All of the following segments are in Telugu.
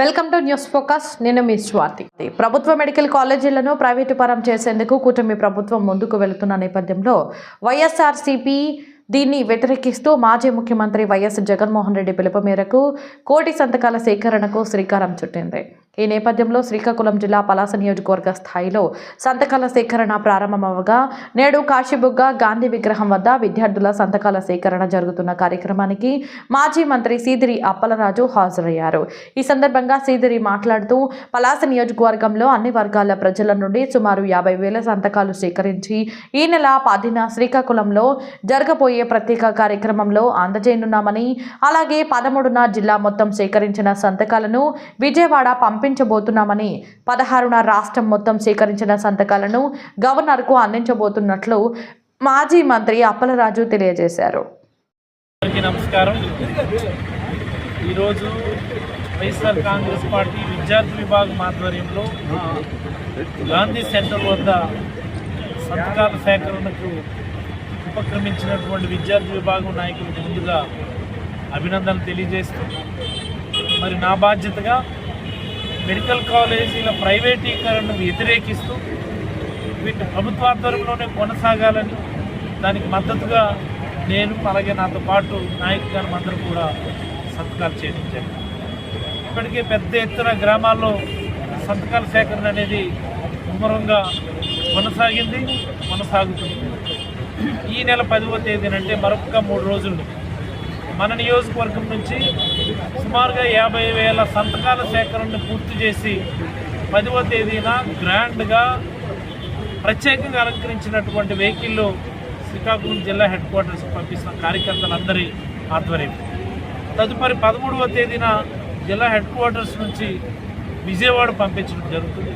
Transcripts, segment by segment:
Welcome to news focus. నేను మీ స్వాతి. ప్రభుత్వ మెడికల్ కాలేజీలను ప్రైవేటు పరం చేసేందుకు కూటమి ప్రభుత్వం ముందుకు వెళుతున్న నేపథ్యంలో వైఎస్ఆర్సీపీ దీన్ని వ్యతిరేకిస్తూ మాజీ ముఖ్యమంత్రి వైఎస్ జగన్మోహన్ రెడ్డి పిలుపు మేరకు కోటి సంతకాల సేకరణకు శ్రీకారం చుట్టింది. ఈ నేపథ్యంలో శ్రీకాకుళం జిల్లా పలాస నియోజకవర్గ స్థాయిలో సంతకాల సేకరణ ప్రారంభమవగా నేడు కాశీబుగ్గ గాంధీ విగ్రహం వద్ద విద్యార్థుల సంతకాల సేకరణ జరుగుతున్న కార్యక్రమానికి మాజీ మంత్రి సీదిరి అప్పలరాజు హాజరయ్యారు. ఈ సందర్భంగా సీదిరి మాట్లాడుతూ పలాస నియోజకవర్గంలో అన్ని వర్గాల ప్రజల నుండి సుమారు యాభై వేల సంతకాలు సేకరించి ఈ నెల పదిన శ్రీకాకుళంలో జరగబోయే ప్రత్యేక కార్యక్రమంలో అందజేయనున్నామని అలాగే పదమూడున జిల్లా మొత్తం సేకరించిన సంతకాలను విజయవాడ పంపి పంపించబోతున్నామని పదహారున రాష్ట్రం మొత్తం సేకరించిన సంతకాలను గవర్నర్కు అందించబోతున్నట్లు మాజీ మంత్రి అప్పలరాజు తెలియజేశారు. నమస్కారం. ఈరోజు వైఎస్ఆర్ కాంగ్రెస్ పార్టీ విద్యార్థి విభాగం ఆధ్వర్యంలో గాంధీ సెంటర్ వద్ద సంతకాల సేకరణకు ఉపక్రమించినటువంటి విద్యార్థి విభాగం నాయకులకు ముందుగా అభినందనలు తెలియజేస్తూ మరి నా బాధ్యతగా మెడికల్ కాలేజీల ప్రైవేటీకరణను వ్యతిరేకిస్తూ వీటి ప్రభుత్వాధ్వర్యంలోనే కొనసాగాలని దానికి మద్దతుగా నేను అలాగే నాతో పాటు నాయకుగారు అందరూ కూడా సంతకాలు చేయించాను ఇప్పటికే పెద్ద ఎత్తున గ్రామాల్లో సంతకాల సేకరణ అనేది ముమ్మరంగా కొనసాగింది కొనసాగుతుంది. ఈ నెల పదవ తేదీనంటే మరొక మూడు రోజులు. మన నియోజకవర్గం నుంచి సుమారుగా యాభై వేల సంతకాల సేకరణను పూర్తి చేసి పదవ తేదీన గ్రాండ్గా ప్రత్యేకంగా అలంకరించినటువంటి వెహికల్లో శ్రీకాకుళం జిల్లా హెడ్ క్వార్టర్స్కి పంపిస్తున్న కార్యకర్తలందరి ఆధ్వర్యం తదుపరి పదమూడవ తేదీన జిల్లా హెడ్ క్వార్టర్స్ నుంచి విజయవాడ పంపించడం జరుగుతుంది.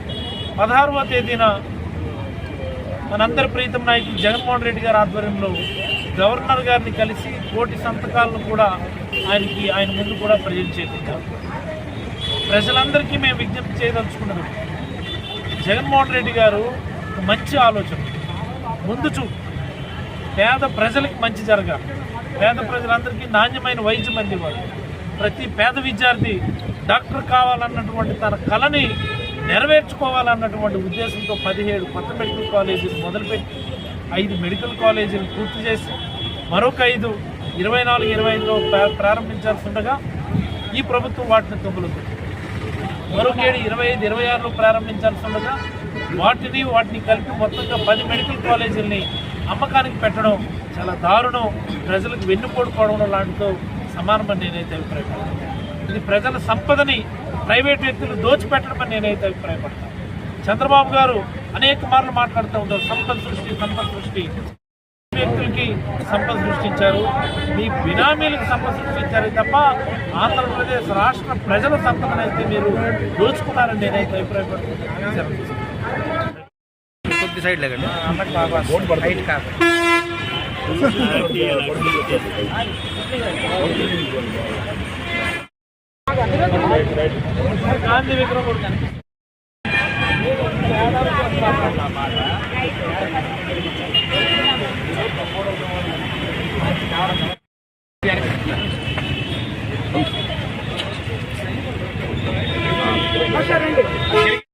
పదహారవ తేదీన మనందరి ప్రీతం నాయకులు జగన్మోహన్ రెడ్డి గారి ఆధ్వర్యంలో గవర్నర్ గారిని కలిసి కోటి సంతకాలను కూడా ఆయనకి ఆయన ముందు కూడా ప్రజలు చేయించారు ప్రజలందరికీ మేము విజ్ఞప్తి చేయదలుచుకున్నాం జగన్మోహన్ రెడ్డి గారు మంచి ఆలోచన. ముందు చూపు పేద ప్రజలకు మంచి జరగాలి. పేద ప్రజలందరికీ నాణ్యమైన వైద్యం అందివ్వాలి. ప్రతి పేద విద్యార్థి డాక్టర్ కావాలన్నటువంటి తన కళని నెరవేర్చుకోవాలన్నటువంటి ఉద్దేశంతో పదిహేడు కొత్త మెడికల్ కాలేజీలు మొదలుపెట్టి ఐదు మెడికల్ కాలేజీలు పూర్తి చేసి మరొక ఐదు ఇరవై నాలుగు ఇరవై ఐదులో ప్రారంభించాల్సి ఉండగా ఈ ప్రభుత్వం వాటిని తొమ్మిది మరొక ఏడు ఇరవై ఐదు ఇరవై ఆరులో ప్రారంభించాల్సి ఉండగా వాటిని వాటిని కలిపి మొత్తంగా పది మెడికల్ కాలేజీలని అమ్మకానికి పెట్టడం చాలా దారుణం. ప్రజలకు వెన్నుపోటుకోవడం లాంటితో సమానమని నేనైతే అభిప్రాయపడతాను. ఇది ప్రజల సంపదని ప్రైవేట్ వ్యక్తులు దోచిపెట్టడం అని నేనైతే అభిప్రాయపడతాను. చంద్రబాబు గారు అనేక మార్లు మాట్లాడుతూ ఉంటారు సంపద సృష్టి సంపద సృష్టి. వ్యక్తులకి సంపద సృష్టించారు. మీ బినామీలకు సంపద సృష్టించారు తప్ప ఆంధ్రప్రదేశ్ రాష్ట్ర ప్రజల సంపదనైతే మీరు దోచుకున్నారని నేనైతే అభిప్రాయపడుతున్నాను. కొద్ది సైడ్ లేకండి. అన్నకు బాగా హైట్ కాదు. గాంధీ విగ్రహం కూడా కనిపిస్తుంది. out of the